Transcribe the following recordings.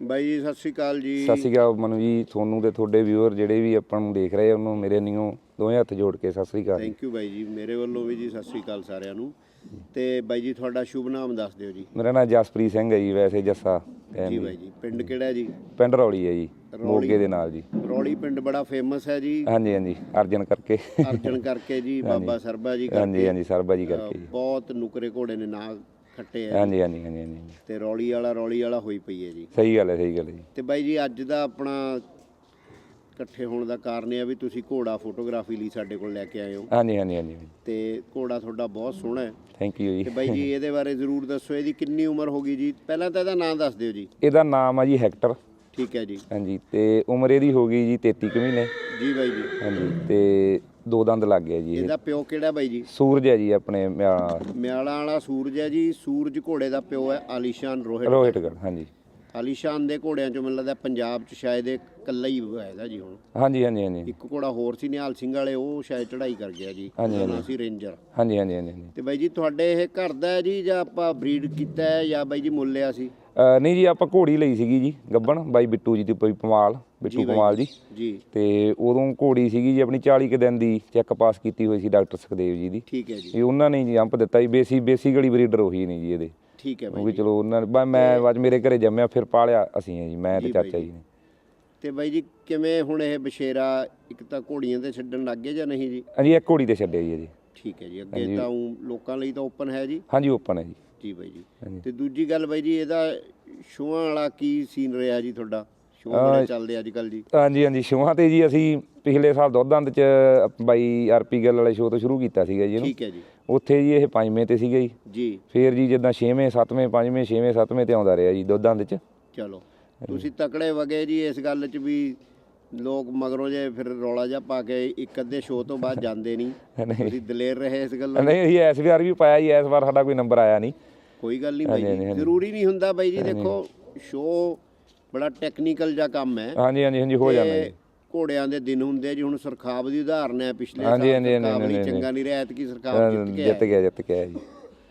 ਬਾਈ ਜੀ ਸਤਿ ਸ਼੍ਰੀ ਅਕਾਲ ਜੀ। ਸਤਿ ਸ਼੍ਰੀ ਅਕਾਲ ਮਨੂ ਜੀ ਤੁਹਾਨੂੰ ਤੇ ਤੁਹਾਡੇ ਵਿਊਅਰ ਜਿਹੜੇ ਵੀ ਆਪਾਂ ਨੂੰ ਦੇਖ ਰਹੇ ਆ ਉਹਨੂੰ ਮੇਰੇ ਨਿਓ ਦੋਵੇਂ ਹੱਥ ਜੋੜ ਕੇ ਸਤਿ ਸ਼੍ਰੀ ਅਕਾਲ ਥੈਂਕ ਯੂ ਬਾਈ ਜੀ ਮੇਰੇ ਵੱਲੋਂ ਵੀ ਜੀ ਸਤਿ ਸ਼੍ਰੀ ਅਕਾਲ ਸਾਰਿਆਂ ਨੂੰ। ਤੇ ਬਾਈ ਜੀ ਤੁਹਾਡਾ ਸ਼ੁਭ ਨਾਮ ਦੱਸ ਦਿਓ ਜੀ। ਮੇਰਾ ਨਾਮ ਜਸਪ੍ਰੀਤ ਸਿੰਘ ਹੈ ਜੀ ਵੈਸੇ ਜੱਸਾ ਜੀ। ਬਾਈ ਜੀ ਪਿੰਡ ਕਿਹੜਾ ਜੀ? ਪਿੰਡ ਰੌਲੀ ਹੈ ਜੀ ਮੋਗੇ ਦੇ ਨਾਲ ਜੀ। ਰੌਲੀ ਪਿੰਡ ਬੜਾ ਫੇਮਸ ਹੈ ਜੀ। ਹਾਂਜੀ ਹਾਂਜੀ ਅਰਜਨ ਕਰਕੇ। ਅਰਜਨ ਕਰਕੇ ਜੀ ਬਾਬਾ ਸਰਬਾ ਜੀ ਕਰਕੇ। ਹਾਂਜੀ ਹਾਂਜੀ ਸਰਬਾ ਜੀ ਕਰਕੇ। ਬਹੁਤ ਨੁਕਰੇ ਘੋੜੇ ਨੇ ਨਾਂ ਖੱਟੇ ਆ ਹਾਂਜੀ ਹਾਂਜੀ ਹਾਂਜੀ ਹਾਂਜੀ ਤੇ ਰੌਲੀ ਵਾਲਾ ਰੌਲੀ ਵਾਲਾ ਹੋਈ ਪਈ ਹੈ ਜੀ। ਸਹੀ ਗੱਲ ਹੈ ਸਹੀ ਗੱਲ ਹੈ ਜੀ। ਤੇ ਬਾਈ ਜੀ ਅੱਜ ਦਾ ਆਪਣਾ ਇਕੱਠੇ ਹੋਣ ਦਾ ਕਾਰਨ ਇਹ ਆ ਵੀ ਤੁਸੀਂ ਘੋੜਾ ਫੋਟੋਗ੍ਰਾਫੀ ਲਈ ਸਾਡੇ ਕੋਲ ਲੈ ਕੇ ਆਏ ਹੋ। ਹਾਂਜੀ ਹਾਂਜੀ ਹਾਂਜੀ ਤੇ ਘੋੜਾ ਤੁਹਾਡਾ ਬਹੁਤ ਸੋਹਣਾ ਹੈ। ਥੈਂਕ ਯੂ ਤੇ ਜੀ ਬਾਈ ਜੀ ਇਹਦੇ ਬਾਰੇ ਜ਼ਰੂਰ ਦੱਸੋ ਇਹਦੀ ਕਿੰਨੀ ਉਮਰ ਹੋ ਗਈ ਜੀ? ਪਹਿਲਾਂ ਤਾਂ ਇਹਦਾ ਨਾਮ ਦੱਸ ਦਿਓ ਜੀ। ਇਹਦਾ ਨਾਮ ਆ ਜੀ ਹੈਕਟਰ। ਠੀਕ ਹੈ ਜੀ। ਹਾਂਜੀ ਤੇ ਉਮਰ ਇਹਦੀ ਹੋ ਗਈ ਜੀ 33 ਕੁ ਮਹੀਨੇ। ਜੀ ਬਾਈ ਜੀ। ਹਾਂਜੀ ਤੇ ਦੋ ਦੰਦ ਲੱਗ ਗਿਆ ਜੀ ਇਹ। ਇਹਦਾ ਪਿਓ ਕਿਹੜਾ ਬਾਈ ਜੀ? ਸੂਰਜ ਹੈ ਜੀ ਆਪਣੇ ਮਿਆ- ਮਿਆਲਾ ਵਾਲਾ ਸੂਰਜ ਹੈ ਜੀ ਸੂਰਜ ਘੋੜੇ ਦਾ ਪਿਓ ਹੈ ਆਲੀਸ਼ਾਨ ਰੋਹਿਤ। ਰੋਹਿਤਗੜ ਹਾਂਜੀ। ਆਲੀਸ਼ਾਨ ਦੇ ਘੋੜਿਆਂ ਚੋਂ ਮੈਨੂੰ ਲੱਗਦਾ ਪੰਜਾਬ 'ਚ ਸ਼ਾਇਦ ਇਹ ਇਕੱਲਾ ਹੀ ਹੈਗਾ ਜੀ ਹੁਣ। ਹਾਂਜੀ ਹਾਂਜੀ ਹਾਂਜੀ। ਇੱਕ ਘੋੜਾ ਹੋਰ ਸੀ ਨਿਹਾਲ ਸਿੰਘ ਵਾਲੇ ਉਹ ਸ਼ਾਇਦ ਚੜ੍ਹਾਈ ਕਰ ਗਿਆ ਜੀ। ਹਾਂਜੀ, ਉਹਦਾ ਨਾਂ ਸੀ ਰੇਂਜਰ। ਹਾਂਜੀ ਹਾਂਜੀ ਹਾਂਜੀ ਹਾਂਜੀ। ਤੇ ਬਾਈ ਜੀ ਤੁਹਾਡੇ ਇਹ ਘਰ ਦਾ ਹੈ ਜੀ ਜਾਂ ਆਪਾਂ ਬਰੀਡ ਕੀਤਾ ਹੈ ਜਾਂ ਬਾਈ ਜੀ ਮੁੱਲ ਲਿਆ ਸੀ? ਨਹੀਂ ਜੀ ਆਪਾਂ ਘੋੜੀ ਲਈ ਸੀਗੀ ਜੀ ਗੱਬਣ ਬਾਈ ਬਿੱਟੂ ਜੀ ਦੀ ਪਈ ਪਮਾਲ ਬਿੱਟੂ। ਪਮਾਲ ਜੀ। ਜੀ। ਤੇ ਉਦੋਂ ਘੋੜੀ ਸੀਗੀ ਜੀ ਆਪਣੀ 40 ਕੁ ਦਿਨ ਦੀ ਚੈੱਕ ਪਾਸ ਕੀਤੀ ਹੋਈ ਸੀ ਡਾਕਟਰ ਸੁਖਦੇਵ ਜੀ ਦੀ। ਠੀਕ ਹੈ ਜੀ। ਇਹ ਉਹਨਾਂ ਨੇ ਜੀ ਅੰਪ ਦਿੱਤਾ ਜੀ ਬੇਸੀ ਬੇਸਿਕਲੀ ਬਰੀਡਰ ਉਹੀ ਨਹੀਂ ਜੀ ਇਹਦੇ। ਠੀਕ ਹੈ ਉਹ ਬਾਈ ਜੀ। ਚਲੋ ਉਹਨਾਂ ਨੇ ਬਸ ਮੈਂ ਅੱਜ ਮੇਰੇ ਘਰੇ ਜੰਮਿਆ ਫਿਰ ਪਾਲਿਆ ਅਸੀਂ ਹਾਂ ਜੀ ਮੈਂ ਤੇ ਜੀ ਚਾਚਾ ਜੀ। ਨੇ। ਤੇ ਬਾਈ ਜੀ ਕਿਵੇਂ ਹੁਣ ਇਹ ਬਸ਼ੇਰਾ ਇੱਕ ਤਾਂ ਘੋੜੀਆਂ ਤੇ ਛੱਡਣ ਲੱਗ ਗਏ ਜਾਂ ਨਹੀਂ ਜੀ? ਹਾਂਜੀ ਇੱਕ ਘੋੜੀ ਤੇ ਛੱਡਿਆ ਜੀ ਇਹਦੀ। ਠੀਕ ਹੈ ਜੀ ਅੱਗੇ ਤਾਂ ਲੋਕਾਂ ਲਈ ਤਾਂ ਓਪਨ ਹੈ ਜੀ। ਹਾਂਜੀ ਓਪਨ ਹੈ ਜੀ। ਜੀ ਬਾਈ ਜੀ। ਤੇ ਦੂਜੀ ਗੱਲ ਬਾਈ ਜੀ ਇਹਦਾ ਸ਼ੋਆਂ ਵਾਲਾ ਕੀ ਸੀਨ ਰਿਹਾ ਜੀ ਤੁਹਾਡਾ? ਸ਼ੋਅ ਬੜੇ ਚੱਲਦੇ ਅੱਜ ਕੱਲ ਜੀ। ਹਾਂਜੀ ਹਾਂਜੀ ਸ਼ੋਆਂ ਤੇ ਜੀ ਅਸੀਂ ਪਿਛਲੇ ਸਾਲ ਦੁੱਧੰਦ ਚ ਬਾਈ ਆਰਪੀ ਗੱਲ ਵਾਲੇ ਸ਼ੋਅ ਤੋਂ ਸ਼ੁਰੂ ਕੀਤਾ ਸੀਗਾ ਜੀ ਇਹਨੂੰ। ਠੀਕ ਹੈ ਜੀ। ਉੱਥੇ ਜੀ ਇਹ ਪੰਜਵੇਂ ਤੇ ਸੀਗਾ ਜੀ। ਜੀ। ਫੇਰ ਜੀ ਜਿੱਦਾਂ 6ਵੇਂ 7ਵੇਂ 5ਵੇਂ 6ਵੇਂ 7ਵੇਂ ਤੇ ਆਉਂਦਾ ਰਿਹਾ ਜੀ ਦੁੱਧਾਂ ਦੇ ਚ। ਚਲੋ ਤੁਸੀਂ ਤਕੜੇ ਵਗੇ ਜੀ ਇਸ ਗੱਲ 'ਚ ਵੀ ਲੋਕ ਮਗਰੋਂ ਜੇ ਫਿਰ ਰੌਲਾ ਜਿਹਾ ਪਾ ਕੇ ਇੱਕ ਅੱਧੇ ਸ਼ੋਅ ਤੋਂ ਬਾਅਦ ਜਾਂਦੇ ਨਹੀਂ। ਤੁਸੀਂ ਦਲੇਰ ਰਹੇ ਇਸ ਗੱਲ। ਨਹੀਂ ਅਸੀਂ ਇਸ ਵਾਰ ਵੀ ਪਾਇਆ ਜੀ ਇਸ ਵਾਰ ਸਾਡਾ ਕੋਈ ਨੰਬਰ ਆਇਆ ਨਹੀਂ। ਕੋਈ ਗੱਲ ਨਹੀਂ ਬਾਈ ਜੀ। ਜ਼ਰੂਰੀ ਨਹੀਂ ਹੁੰਦਾ ਬਾਈ ਜੀ ਦੇਖੋ ਸ਼ੋਅ ਬੜਾ ਟੈਕਨੀਕਲ ਜਿਹਾ ਕੰਮ ਹੈ। ਹਾਂਜੀ ਹਾਂਜੀ ਹਾਂਜੀ ਹੋ ਜਾਂਦਾ ਜੀ। ਘੋੜਿਆਂ ਦੇ ਦਿਨ ਹੁੰਦੇ ਜੀ ਹੁਣ ਸਰਖਾਬ ਦੀ ਉਦਾਹਰਨ ਹੈ ਪਿਛਲੇ ਸਾਲ ਹਾਂਜੀ, ਹਾਂਜੀ, ਹਾਂਜੀ। ਚੰਗਾ ਨਹੀਂ ਰਿਹਾ ਐਤਕੀ ਸਰਖਾਬ ਜਿੱਤ। ਗਿਆ। ਜਿੱਤ ਗਿਆ ਜੀ।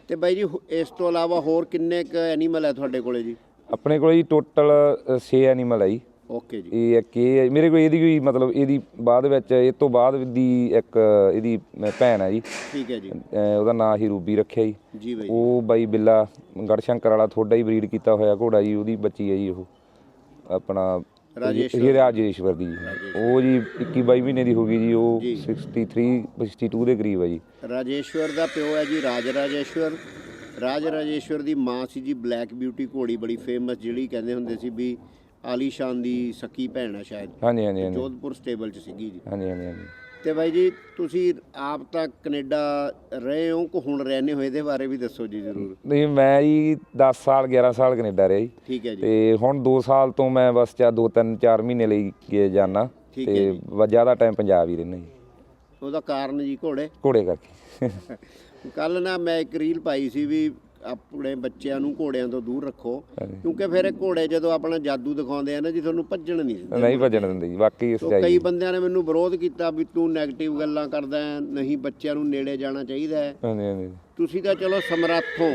ਤੇ ਬਾਈ ਜੀ ਇਸ ਤੋਂ ਇਲਾਵਾ ਹੋਰ ਕਿੰਨੇ ਕ ਐਨੀਮਲ ਹੈ ਤੁਹਾਡੇ ਕੋਲੇ ਜੀ? ਆਪਣੇ ਕੋਲ ਜੀ ਟੋਟਲ 6 ਐਨੀਮਲ ਹੈ ਜੀ। ਓਕੇ ਜੀ। ਇਹ ਇੱਕ ਇਹ ਮੇਰੇ ਕੋਲ ਇਹਦੀ ਕੋਈ ਮਤਲਬ ਇਹਦੀ ਬਾਅਦ ਵਿੱਚ ਇਹ ਤੋਂ ਬਾਅਦ ਦੀ ਇੱਕ ਇਹਦੀ ਭੈਣ ਹੈ ਜੀ। ਠੀਕ ਹੈ ਜੀ। ਉਹਦਾ ਨਾਂ ਹੀ ਰੂਬੀ ਰੱਖਿਆ ਜੀ। ਜੀ ਬਾਈ ਉਹ ਬਾਈ ਬਿੱਲਾ ਗੜਸ਼ੰਕਰ ਵਾਲਾ ਥੋੜਾ ਹੀ ਬਰੀਡ ਕੀਤਾ ਹੋਇਆ ਘੋੜਾ ਜੀ ਉਹਦੀ ਬੱਚੀ ਹੈ ਜੀ ਉਹ। ਆਪਣਾ ਰਾਜੇਸ਼ਵਰ। ਇਹ ਰਾਜੇਸ਼ਵਰ ਦੀ। ਜੀ। ਉਹ ਜੀ 21 22 ਮਹੀਨੇ ਦੀ ਹੋ ਗਈ ਜੀ ਉਹ ਜੀ। 63 62 ਦੇ ਕਰੀਬ ਹੈ ਜੀ। ਰਾਜੇਸ਼ਵਰ ਦਾ ਪਿਓ ਹੈ ਜੀ ਰਾਜ ਰਾਜੇਸ਼ਵਰ ਰਾਜ ਰਾਜੇਸ਼ਵਰ ਦੀ ਮਾਂ ਸੀ ਜੀ ਬਲੈਕ ਬਿਊਟੀ ਘੋੜੀ ਬੜੀ ਫੇਮਸ ਜਿਹੜੀ ਕਹਿੰਦੇ ਹੁੰਦੇ ਸੀ ਵੀ ਆਲੀਸ਼ਾਨ ਦੀ ਸਕੀ ਭੈਣ ਹੈ ਸ਼ਾਇਦ। ਹਾਂਜੀ ਹਾਂਜੀ ਹਾਂਜੀ। ਜੋਧਪੁਰ ਸਟੇਬਲ 'ਚ ਸੀਗੀ ਜੀ। ਹਾਂਜੀ ਹਾਂਜੀ ਹਾਂਜੀ। ਤੇ ਬਾਈ ਜੀ ਤੁਸੀਂ ਆਪ ਤਾਂ ਕੈਨੇਡਾ ਰਹੇ ਹੋ ਕਿ ਹੁਣ ਰਹਿੰਦੇ ਹੋ? ਇਹਦੇ ਬਾਰੇ ਵੀ ਦੱਸੋ ਜੀ ਜ਼ਰੂਰ। ਨਹੀਂ ਮੈਂ ਜੀ 10 ਸਾਲ 11 ਸਾਲ ਕੈਨੇਡਾ ਰਿਹਾ ਜੀ। ਠੀਕ ਹੈ ਜੀ। ਤੇ ਹੁਣ 2 ਸਾਲ ਤੋਂ ਮੈਂ ਬਸ ਚਾ 2 3 4 ਮਹੀਨੇ ਲਈ ਗਿਆ ਜਾਣਾ ਤੇ ਜ਼ਿਆਦਾ ਟਾਈਮ ਪੰਜਾਬ ਹੀ ਰਹਿਣਾ ਜੀ। ਉਹਦਾ ਕਾਰਨ ਜੀ ਘੋੜੇ। ਘੋੜੇ ਕਰਕੇ। ਕੱਲ ਨਾ ਮੈਂ ਇੱਕ ਰੀਲ ਪਾਈ ਸੀ ਵੀ ਆਪਣੇ ਬੱਚਿਆਂ ਨੂੰ ਘੋੜਿਆਂ ਤੋਂ ਦੂਰ ਰੱਖੋ। ਕਿਉਂਕਿ ਫਿਰ ਇਹ ਘੋੜੇ ਜਦੋਂ ਆਪਣਾ ਜਾਦੂ ਦਿਖਾਉਂਦੇ ਆ ਨਾ ਜੀ ਤੁਹਾਨੂੰ ਭੱਜਣ ਨਹੀਂ ਦਿੰਦੇ। ਨਹੀਂ ਭੱਜਣ ਦਿੰਦੇ ਜੀ ਵਾਕਈ ਇਸ ਚਾਹੀਦੀ ਕਈ ਬੰਦਿਆਂ ਨੇ ਮੈਨੂੰ ਵਿਰੋਧ ਕੀਤਾ ਵੀ ਤੂੰ 네ਗੇਟਿਵ ਗੱਲਾਂ ਕਰਦਾ ਹੈ ਨਹੀਂ ਬੱਚਿਆਂ ਨੂੰ ਨੇੜੇ ਜਾਣਾ ਚਾਹੀਦਾ ਹੈ। ਹਾਂਜੀ ਹਾਂਜੀ। ਤੁਸੀਂ ਤਾਂ ਚਲੋ ਸਮਰੱਥ ਹੋ।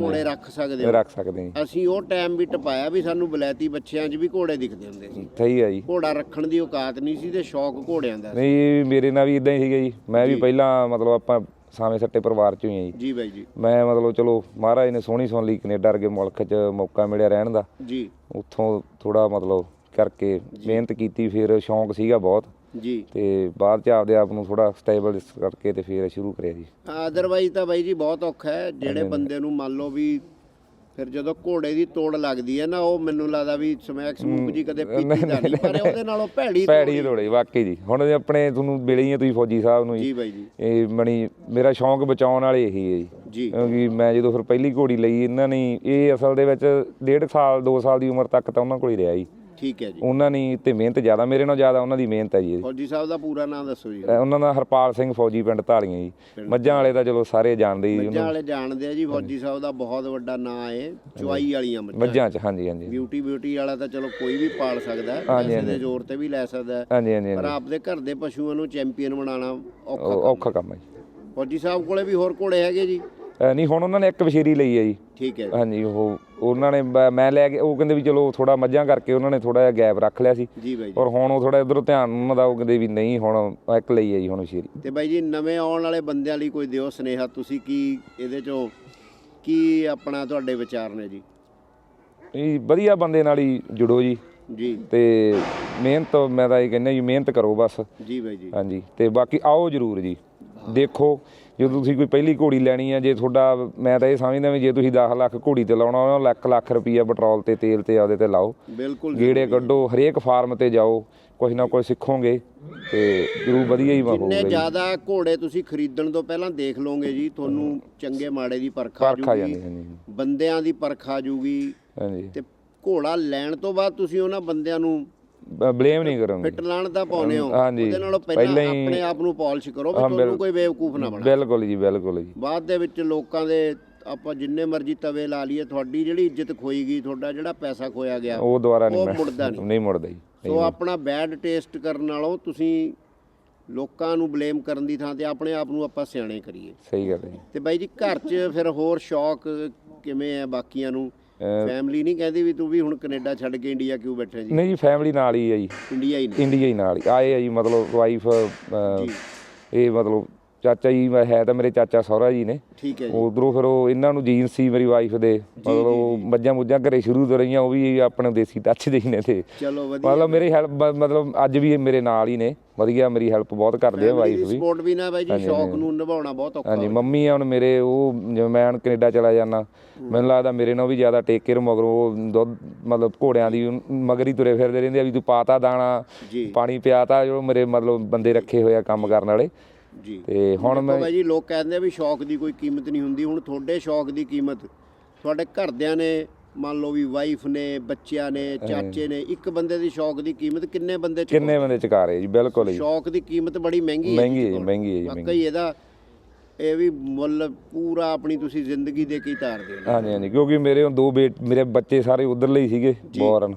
ਘੋੜੇ ਰੱਖ ਸਕਦੇ ਹੋ। ਰੱਖ ਸਕਦੇ ਜੀ। ਅਸੀਂ ਉਹ ਟਾਈਮ ਵੀ ਟਪਾਇਆ ਵੀ ਸਾਨੂੰ ਬਲੈਤੀ ਬੱਚਿਆਂ 'ਚ ਵੀ ਘੋੜੇ ਦਿਖਦੇ ਹੁੰਦੇ ਸੀ। ਸਹੀ ਹੈ ਜੀ। ਘੋੜਾ ਰੱਖਣ ਦੀ ਔਕਾਤ ਨਹੀਂ ਸੀ ਤੇ ਸ਼ੌਕ ਘੋੜਿਆਂ ਦਾ। ਨਹੀਂ ਮੇਰੇ ਨਾਲ ਵੀ ਇਦਾਂ ਹੀ ਸੀਗਾ ਜੀ। ਮੈਂ ਵੀ। ਪਹਿਲਾਂ ਮਤਲਬ ਆਪਾਂ ਸਾਵੇਂ ਸੱਟੇ ਪਰਿਵਾਰ ਚੋਂ ਹੀ ਆ ਜੀ। ਜੀ ਬਾਈ ਜੀ। ਮੈਂ ਮਤਲਬ ਚਲੋ ਮਹਾਰਾਜ ਨੇ ਸੋਹਣੀ ਸੁਣ ਲਈ ਕੈਨੇਡਾ ਵਰਗੇ ਮੁਲਕ 'ਚ ਮੌਕਾ ਮਿਲਿਆ ਰਹਿਣ ਦਾ। ਜੀ। ਉੱਥੋਂ ਥੋੜਾ ਮਤਲਬ ਕਰਕੇ ਮਿਹਨਤ ਕੀਤੀ ਫਿਰ ਸ਼ੌਂਕ ਸੀਗਾ ਬਹੁਤ। ਜੀ। ਤੇ ਬਾਅਦ 'ਚ ਆਪਦੇ ਆਪ ਨੂੰ ਥੋੜਾ ਸਟੇਬਲ ਕਰਕੇ ਤੇ ਫਿਰ ਸ਼ੁਰੂ ਕਰਿਆ ਜੀ। ਅਦਰਵਾਈਜ਼ ਤਾਂ ਬਾਈ ਜੀ ਬਹੁਤ ਔਖਾ ਹੈ। ਜਿਹੜੇ ਬੰਦੇ ਨੂੰ ਮੰਨ ਲਓ ਵੀ ਫਿਰ ਜਦੋਂ ਘੋੜੇ ਦੀ ਤੋੜ ਲੱਗਦੀ ਹੈ ਨਾ ਉਹ ਮੈਨੂੰ ਲੱਗਦਾ ਵੀ ਸਮੈਕ ਸਮੂਕ ਜੀ ਕਦੇ ਪੀਤੀ ਨਹੀਂ ਪਰ ਉਹਦੇ ਨਾਲੋਂ ਭੈੜੀ ਭੈੜੀ ਥੋੜੀ ਵਾਕਈ ਜੀ। ਹੁਣ ਆਪਣੇ ਤੁਹਾਨੂੰ ਮਿਲੇ ਹੀ ਤੁਸੀਂ ਫੌਜੀ ਸਾਹਿਬ ਨੂੰ ਜੀ। ਬਾਈ ਜੀ। ਇਹ ਮਣੀ ਮੇਰਾ ਸ਼ੌਂਕ ਬਚਾਉਣ ਵਾਲੇ ਇਹੀ ਹੈ ਜੀ। ਕਿਉਂਕਿ ਮੈਂ ਜਦੋਂ ਫਿਰ ਪਹਿਲੀ ਘੋੜੀ ਲਈ ਇਹਨਾਂ ਨੇ ਇਹ ਅਸਲ ਦੇ ਵਿੱਚ ਡੇਢ ਸਾਲ 2 ਸਾਲ ਦੀ ਉਮਰ ਤੱਕ ਤਾਂ ਉਹਨਾਂ ਕੋਲ ਹੀ ਰਿਹਾ ਜੀ। ਠੀਕ ਹੈ ਜੀ। ਉਹਨਾਂ ਨੇ ਤੇ ਮਿਹਨਤ ਜ਼ਿਆਦਾ ਮੇਰੇ ਨਾਲੋਂ ਜ਼ਿਆਦਾ ਉਹਨਾਂ ਦੀ ਮਿਹਨਤ ਹੈ ਜੀ ਇਹਦੀ। ਫੌਜੀ ਸਾਹਿਬ ਦਾ ਪੂਰਾ ਨਾਮ ਦੱਸੋ ਜੀ। ਉਹਨਾਂ ਦਾ ਹਰਪਾਲ ਸਿੰਘ ਫੌਜੀ ਪਿੰਡ ਢਾਲੀਆਂ ਜੀ। ਮੱਝਾਂ ਵਾਲੇ ਤਾਂ ਚਲੋ ਸਾਰੇ ਜਾਣਦੇ ਹੀ ਮੱਝਾਂ ਉਹਨੂੰ। ਵਾਲੇ ਜਾਣਦੇ ਆ ਜੀ ਫੌਜੀ ਸਾਹਿਬ ਦਾ ਬਹੁਤ ਵੱਡਾ ਨਾਂ ਹੈ ਚੁਆਈ ਵਾਲੀਆਂ ਮੱਝਾਂ। ਮੱਝਾਂ 'ਚ ਹਾਂਜੀ ਹਾਂਜੀ। ਬਿਊਟੀ ਬਿਊਟੀ ਵਾਲਾ ਤਾਂ ਚਲੋ ਕੋਈ ਵੀ ਪਾਲ ਸਕਦਾ ਹੈ ਪੈਸੇ ਦੇ ਜ਼ੋਰ ਤੇ ਵੀ ਲੈ ਸਕਦਾ ਹੈ। ਹਾਂਜੀ ਹਾਂਜੀ ਪਰ ਹਾਂਜੀ। ਆਪਦੇ ਘਰ ਦੇ ਪਸ਼ੂਆਂ ਨੂੰ ਚੈਂਪੀਅਨ ਬਣਾਉਣਾ ਔਖਾ ਉਹ ਔਖਾ ਕੰਮ ਹੈ ਜੀ। ਫੌਜੀ ਸਾਹਿਬ ਕੋਲੇ ਵੀ ਹੋਰ ਘੋੜੇ ਹੈਗੇ ਜੀ? ਅਹ ਨਹੀਂ ਹੁਣ ਉਹਨਾਂ ਨੇ ਇੱਕ ਵਸ਼ੀਰੀ ਲਈ ਹੈ ਜੀ। ਠੀਕ ਹੈ। ਹਾਂਜੀ ਉਹ ਉਹਨਾਂ ਨੇ ਮੈਂ ਲੈ ਕੇ ਉਹ ਕਹਿੰਦੇ ਵੀ ਚਲੋ ਥੋੜਾ ਮੱਝਾਂ ਕਰਕੇ ਉਹਨਾਂ ਨੇ ਥੋੜਾ ਜਿਹਾ ਗੈਪ ਰੱਖ ਲਿਆ ਸੀ। ਜੀ ਬਾਈ ਜੀ। ਔਰ ਹੁਣ ਉਹ ਥੋੜਾ ਇਧਰੋਂ ਧਿਆਨ ਉਹਨਾਂ ਦਾ ਉਹ ਕਹਿੰਦੇ ਵੀ ਨਹੀਂ ਹੁਣ ਇੱਕ ਲਈ ਹੈ ਜੀ ਹੁਣ ਸ਼ੇਰੀ। ਤੇ ਬਾਈ ਜੀ ਨਵੇਂ ਆਉਣ ਵਾਲੇ ਬੰਦਿਆਂ ਲਈ ਕੋਈ ਦਿਓ ਸੁਨੇਹਾ ਤੁਸੀਂ ਕੀ ਇਹਦੇ ਚੋਂ ਕੀ ਆਪਣਾ ਤੁਹਾਡੇ ਵਿਚਾਰ ਨੇ ਜੀ? ਇਹ ਵਧੀਆ ਬੰਦੇ ਨਾਲ ਹੀ ਜੁੜੋ ਜੀ। ਜੀ। ਤੇ ਮਿਹਨਤ ਮੈਂ ਤਾਂ ਇਹ ਕਹਿੰਦਾ ਜੀ ਮਿਹਨਤ ਕਰੋ ਬਸ। ਜੀ ਬਾਈ ਜੀ। ਹਾਂਜੀ ਤੇ ਬਾਕੀ ਆਓ ਜਰੂਰ ਜੀ। ਦੇਖੋ ਜਦੋਂ ਤੁਸੀਂ ਕੋਈ ਪਹਿਲੀ ਘੋੜੀ ਲੈਣੀ ਹੈ ਜੇ ਤੁਹਾਡਾ ਮੈਂ ਤਾਂ ਇਹ ਸਮਝਦਾ ਵੀ ਜੇ ਤੁਸੀਂ 10 ਲੱਖ ਘੋੜੀ ਤੇ ਲਾਉਣਾ ਉਹਨਾਂ ਲੱਖ ਲੱਖ ਰੁਪਈਆ ਪੈਟਰੋਲ ਤੇ ਤੇਲ ਤੇ ਆਪਦੇ ਤੇ ਲਾਓ। ਬਿਲਕੁਲ ਗੇੜੇ ਕੱਢੋ ਹਰੇਕ ਫਾਰਮ ਤੇ ਜਾਓ ਕੁਝ ਨਾ ਕੁਝ ਸਿੱਖੋਗੇ ਤੇ ਜਰੂਰ ਵਧੀਆ ਹੀ ਜਿੰਨੇ ਹੋਊਗਾ ਜੀ। ਜ਼ਿਆਦਾ ਘੋੜੇ ਤੁਸੀਂ ਖਰੀਦਣ ਤੋਂ ਪਹਿਲਾਂ ਦੇਖ ਲਓਗੇ ਜੀ ਤੁਹਾਨੂੰ ਚੰਗੇ ਮਾੜੇ ਦੀ ਪਰਖ ਆ ਆ ਜੂਗੀ ਬੰਦਿਆਂ ਦੀ ਪਰਖ ਆ ਜੂਗੀ ਹਾਂਜੀ। ਤੇ ਘੋੜਾ ਲੈਣ ਤੋਂ ਬਾਅਦ ਤੁਸੀਂ ਉਹਨਾਂ ਬੰਦਿਆਂ ਨੂੰ ਬਲੇਮ ਨਹੀਂ ਕਰਾਂਗੇ। ਫਿੱਟ ਲਾਣ ਦਾ ਪਾਉਨੇ ਹੋ। ਹਾਂਜੀ। ਉਹਦੇ ਨਾਲੋਂ ਪਹਿਲਾਂ ਪਹਿਲਾਂ ਹੀ- ਆਪਣੇ ਆਪ ਨੂੰ ਪਾਲਿਸ਼ ਕਰੋ ਵੀ ਹਾਂ, ਤੁਹਾਨੂੰ ਬਿਲ- ਕੋਈ ਬੇਵਕੂਫ ਨਾ ਬਣਾ। ਬਿਲਕੁਲ ਜੀ ਬਿਲਕੁਲ ਜੀ। ਬਾਅਦ ਦੇ ਵਿੱਚ ਲੋਕਾਂ ਦੇ ਆਪਾਂ ਜਿੰਨੇ ਮਰਜ਼ੀ ਤਵੇ ਲਾ ਲਈਏ ਤੁਹਾਡੀ ਜਿਹੜੀ ਇੱਜ਼ਤ ਖੋਈ ਗਈ ਤੁਹਾਡਾ ਜਿਹੜਾ ਪੈਸਾ ਖੋਇਆ ਗਿਆ ਉਹ ਦੁਬਾਰਾ ਨਹੀਂ ਉਹ ਮੈਂ- ਮੁੜਦਾ ਨਹੀਂ। ਨਹੀਂ ਮੁੜਦਾ ਜੀ ਸੋ ਆਪਣਾ ਬੈਡ ਟੇਸਟ ਕਰਨ ਨਾਲੋਂ ਤੁਸੀਂ ਲੋਕਾਂ ਨੂੰ ਬਲੇਮ ਕਰਨ ਦੀ ਥਾਂ ਤੇ ਆਪਣੇ ਆਪ ਨੂੰ ਆਪਾਂ ਸਿਆਣੇ ਕਰੀਏ। ਸਹੀ ਗੱਲ ਹੈ ਜੀ। ਤੇ ਬਾਈ ਜੀ ਘਰ 'ਚ ਫਿਰ ਹੋਰ ਸ਼ੌਕ ਕਿਵੇਂ ਹੈ ਬਾਕੀਆਂ ਨੂੰ? ਫੈਮਿਲੀ ਨਹੀਂ ਕਹਿੰਦੀ ਵੀ ਤੂੰ ਵੀ ਹੁਣ ਕੈਨੇਡਾ ਛੱਡ ਕੇ ਇੰਡੀਆ ਕਿਉਂ ਬੈਠਾ ਜੀ? ਨਹੀਂ ਜੀ ਫੈਮਿਲੀ ਨਾਲ ਹੀ ਹੈ ਜੀ। ਇੰਡੀਆ ਹੀ ਨਹੀਂ ਇੰਡੀਆ ਹੀ ਨਾਲ ਹੀ। ਆਏ ਆ ਜੀ ਮਤਲਬ ਵਾਈਫ ਇਹ ਮਤਲਬ ਚਾਚਾ ਜੀ ਮੈਂ ਹੈ ਤਾਂ ਮੇਰੇ ਚਾਚਾ ਸਹੁਰਾ ਜੀ ਨੇ। ਠੀਕ ਹੈ ਜੀ। ਉਧਰੋਂ ਫਿਰ ਉਹ ਇਹਨਾਂ ਨੂੰ ਜੀਨ ਸੀ ਮੇਰੀ ਵਾਈਫ ਦੇ। ਮਤਲਬ ਉਹ ਮੱਝਾਂ ਮੁੱਝਾਂ ਘਰੇ ਸ਼ੁਰੂ ਤੋਂ ਰਹੀਆਂ ਉਹ ਵੀ ਆਪਣੇ ਦੇਸੀ ਟੱਚ ਦੇ ਹੀ ਨੇ ਤੇ। ਚਲੋ ਵਧੀਆ। ਮਤਲਬ ਮੇਰੀ ਹੈਲਪ ਮਤਲਬ ਅੱਜ ਵੀ ਇਹ ਮੇਰੇ ਨਾਲ ਹੀ ਨੇ। ਵਧੀਆ ਮੇਰੀ ਹੈਲਪ ਬਹੁਤ ਕਰਦੇ ਆ ਵਾਈਫ ਵੀ। ਸਪੋਰਟ ਵੀ ਨਾ ਬਾਈ ਜੀ ਸ਼ੌਕ ਨੂੰ ਨਿਭਾਉਣਾ ਬਹੁਤ ਔਖਾ ਹਾਂਜੀ ਮੰਮੀ ਆ ਹੁਣ ਮੇਰੇ ਉਹ ਜਿਵੇਂ ਮੈਂ ਹੁਣ ਕੈਨੇਡਾ ਚਲਾ ਜਾਣਾ ਮੈਨੂੰ ਲੱਗਦਾ ਮੇਰੇ ਨਾਲ ਵੀ ਜ਼ਿਆਦਾ ਟੇਕ ਕੇਅਰ ਮਗਰੋਂ ਉਹ ਦੁੱਧ ਮਤਲਬ ਘੋੜਿਆਂ ਦੀ ਮਗਰ ਹੀ ਤੁਰੇ ਫਿਰਦੇ ਰਹਿੰਦੇ ਆ ਵੀ ਤੂੰ ਪਾਤਾ ਦਾਣਾ ਪਾਣੀ ਪਿਆਤਾ ਜੋ ਮੇਰੇ ਮਤਲਬ ਬੰਦੇ ਰੱਖੇ ਹੋਏ ਆ ਕੰਮ ਕਰਨ ਵਾਲੇ। ਜੀ। ਤੇ ਹੁਣ ਮੈਂ ਬਾਈ ਜੀ ਲੋਕ ਕਹਿੰਦੇ ਆ ਵੀ ਸ਼ੌਕ ਦੀ ਕੋਈ ਕੀਮਤ ਨਹੀਂ ਹੁੰਦੀ। ਹੁਣ ਤੁਹਾਡੇ ਸ਼ੌਕ ਦੀ ਕੀਮਤ ਤੁਹਾਡੇ ਘਰਦਿਆਂ ਨੇ ਮੰਨ ਲਓ ਵੀ ਵਾਈਫ ਨੇ ਬੱਚਿਆਂ ਨੇ ਚਾਚੇ ਨੇ ਇੱਕ ਬੰਦੇ ਦੀ ਸ਼ੌਕ ਦੀ ਕੀਮਤ ਕਿੰਨੇ ਬੰਦੇ ਚ ਕਿੰਨੇ ਬੰਦੇ ਚੁਕਾ ਰਹੇ ਜੀ? ਬਿਲਕੁਲ ਜੀ। ਸ਼ੌਕ ਦੀ ਕੀਮਤ ਬੜੀ ਮਹਿੰਗੀ ਹੈ ਮਹਿੰਗੀ ਹੈ ਜੀ ਮਹਿੰਗੀ ਹੈ ਜੀ ਮਹਿੰਗੀ। ਇਹਦਾ ਇਹ ਵੀ ਮੁੱਲ ਪੂਰਾ ਆਪਣੀ ਤੁਸੀਂ ਜ਼ਿੰਦਗੀ ਦੇ ਕੇ ਤਾਰਦੇ ਹੋ ਹਾਂਜੀ ਹਾਂਜੀ। ਕਿਉਂਕਿ ਮੇਰੇ ਦੋ ਬੇਟ ਮੇਰੇ ਬੱਚੇ ਸਾਰੇ ਉਧਰਲੇ ਹੀ ਸੀਗੇ ਬੋਰਨ।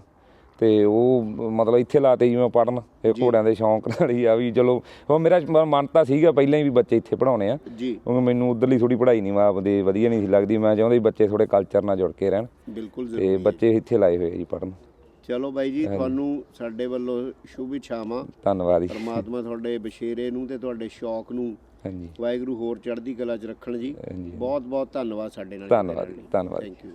ਤੇ ਉਹ ਮਤਲਬ ਇੱਥੇ ਲਾਤੇ ਜੀ ਮੈਂ ਪੜਨ ਇਹ ਘੋੜਿਆਂ ਦੇ ਸ਼ੌਂਕ ਨਾਲ ਹੀ ਆ ਵੀ ਚਲੋ ਉਹ ਮੇਰਾ ਮਨ ਤਾਂ ਸੀਗਾ ਪਹਿਲਾਂ ਹੀ ਵੀ ਬੱਚੇ ਇੱਥੇ ਪੜਾਉਣੇ ਆ। ਕਿਉਂਕਿ ਮੈਨੂੰ ਉਧਰਲੀ ਥੋੜੀ ਪੜ੍ਹਾਈ ਨਹੀਂ ਮਾਂ ਦੇ ਵਧੀਆ ਨਹੀਂ ਸੀ ਲੱਗਦੀ ਮੈਂ ਚਾਹੁੰਦਾ ਸੀ ਬੱਚੇ ਥੋੜੇ ਕਲਚਰ ਨਾਲ ਜੁੜ ਕੇ ਰਹਿਣ। ਬਿਲਕੁਲ ਤੇ ਜ਼ਰੂਰ ਬੱਚੇ ਇੱਥੇ ਲਾਏ ਹੋਏ ਜੀ ਪੜਨ ਚਲੋ ਬਾਈ ਜੀ ਤੁਹਾਨੂੰ ਸਾਡੇ ਵੱਲੋਂ ਸ਼ੁਭ ਇਛਾਵਾਂ। ਧੰਨਵਾਦ ਜੀ। ਪਰਮਾਤਮਾ ਤੁਹਾਡੇ ਬਸ਼ੇਰੇ ਨੂੰ ਤੇ ਤੁਹਾਡੇ ਸ਼ੌਕ ਨੂੰ ਹਾਂਜੀ। ਵਾਹਿਗੁਰੂ ਹੋਰ ਚੜ੍ਹਦੀ ਕਲਾ 'ਚ ਰੱਖਣ ਜੀ। ਬਹੁਤ ਬਹੁਤ ਧੰਨਵਾਦ ਸਾਡੇ ਨਾਲ ਧੰਨਵਾਦ ਧੰਨਵਾਦ ਥੈਂਕ ਯੂ